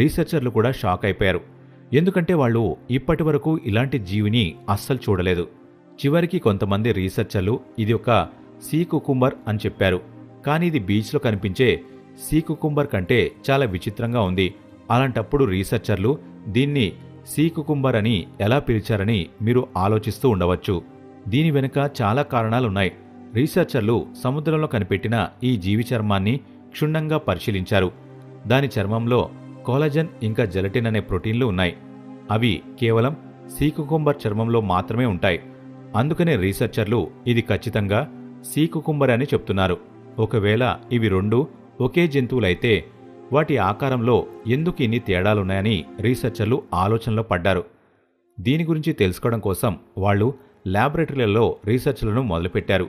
రీసెర్చర్లు కూడా షాక్ అయిపోయారు. ఎందుకంటే వాళ్ళు ఇప్పటి వరకు ఇలాంటి జీవిని అస్సలు చూడలేదు. చివరికి కొంతమంది రీసెర్చర్లు ఇది ఒక సీ కుకుంబర్ అని చెప్పారు. కానీ ఇది బీచ్లో కనిపించే సీ కుకుంబర్ కంటే చాలా విచిత్రంగా ఉంది. అలాంటప్పుడు రీసెర్చర్లు దీన్ని సీ కుకుంబర్ అని ఎలా పిలిచారని మీరు ఆలోచిస్తూ ఉండవచ్చు. దీని వెనుక చాలా కారణాలున్నాయి రీసెర్చర్లు సముద్రంలో కనిపెట్టిన ఈ జీవి చర్మాన్ని క్షుణ్ణంగా పరిశీలించారు. దాని చర్మంలో కోలజన్ ఇంకా జెలటిన్ అనే ప్రోటీన్లు ఉన్నాయి. అవి కేవలం సీకుకుంబర్ చర్మంలో మాత్రమే ఉంటాయి. అందుకనే రీసెర్చర్లు ఇది ఖచ్చితంగా సీకుకుంబర్ అని చెప్తున్నారు. ఒకవేళ ఇవి రెండు ఒకే జంతువులైతే వాటి ఆకారంలో ఎందుకు ఇన్ని తేడాలున్నాయని రీసెర్చర్లు ఆలోచనలో పడ్డారు. దీని గురించి తెలుసుకోవడం కోసం వాళ్ళు ల్యాబొరేటరీలలో రీసెర్చ్లను మొదలుపెట్టారు.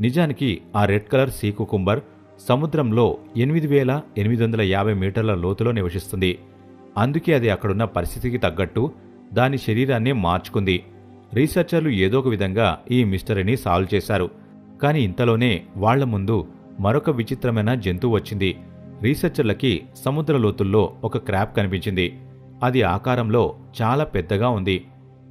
నిజానికి ఆ రెడ్ కలర్ సీకుకుంబర్ కుంబర్ సముద్రంలో ఎనిమిది వేల ఎనిమిది వందల యాభై మీటర్ల లోతులో నివసిస్తుంది. అందుకే అది అక్కడున్న పరిస్థితికి తగ్గట్టు దాని శరీరాన్ని మార్చుకుంది. రీసెర్చర్లు ఏదో ఒక విధంగా ఈ మిస్టరీని సాల్వ్ చేశారు. కానీ ఇంతలోనే వాళ్ళ ముందు మరొక విచిత్రమైన జంతువు వచ్చింది. రీసెర్చర్లకి సముద్ర లోతుల్లో ఒక క్రాప్ కనిపించింది. అది ఆకారంలో చాలా పెద్దగా ఉంది.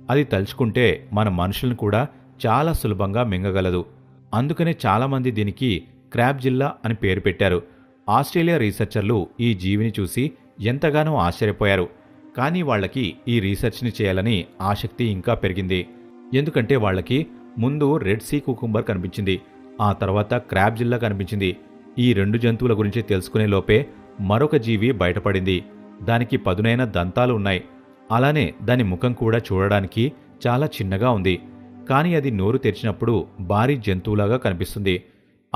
అది తలుచుకుంటే మన మనుషులను కూడా చాలా సులభంగా మింగగలదు. అందుకనే చాలామంది దీనికి క్రాబ్ జిల్లా అని పేరు పెట్టారు. ఆస్ట్రేలియా రీసెర్చర్లు ఈ జీవిని చూసి ఎంతగానో ఆశ్చర్యపోయారు. కానీ వాళ్ళకి ఈ రీసెర్చ్ని చేయాలని ఆసక్తి ఇంకా పెరిగింది. ఎందుకంటే వాళ్ళకి ముందు రెడ్ సీ కుకుంబర్ కనిపించింది. ఆ తర్వాత క్రాబ్ జిల్లా కనిపించింది. ఈ రెండు జంతువుల గురించి తెలుసుకునే లోపే మరొక జీవి బయటపడింది. దానికి పదునైన దంతాలు ఉన్నాయి. అలానే దాని ముఖం కూడా చూడడానికి చాలా చిన్నగా ఉంది. కానీ అది నోరు తెరిచినప్పుడు భారీ జంతువులాగా కనిపిస్తుంది.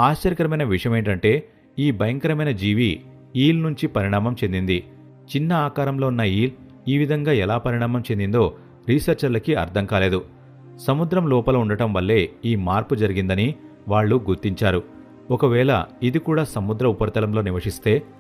ఆశ్చర్యకరమైన విషయం ఏంటంటే ఈ భయంకరమైన జీవి ఈల్ నుంచి పరిణామం చెందింది. చిన్న ఆకారంలో ఉన్న ఈల్ ఈ విధంగా ఎలా పరిణామం చెందిందో రీసెర్చర్లకి అర్థం కాలేదు. సముద్రం లోపల ఉండటం వల్లే ఈ మార్పు జరిగిందని వాళ్ళు గుర్తించారు. ఒకవేళ ఇది కూడా సముద్ర ఉపరితలంలో నివసిస్తే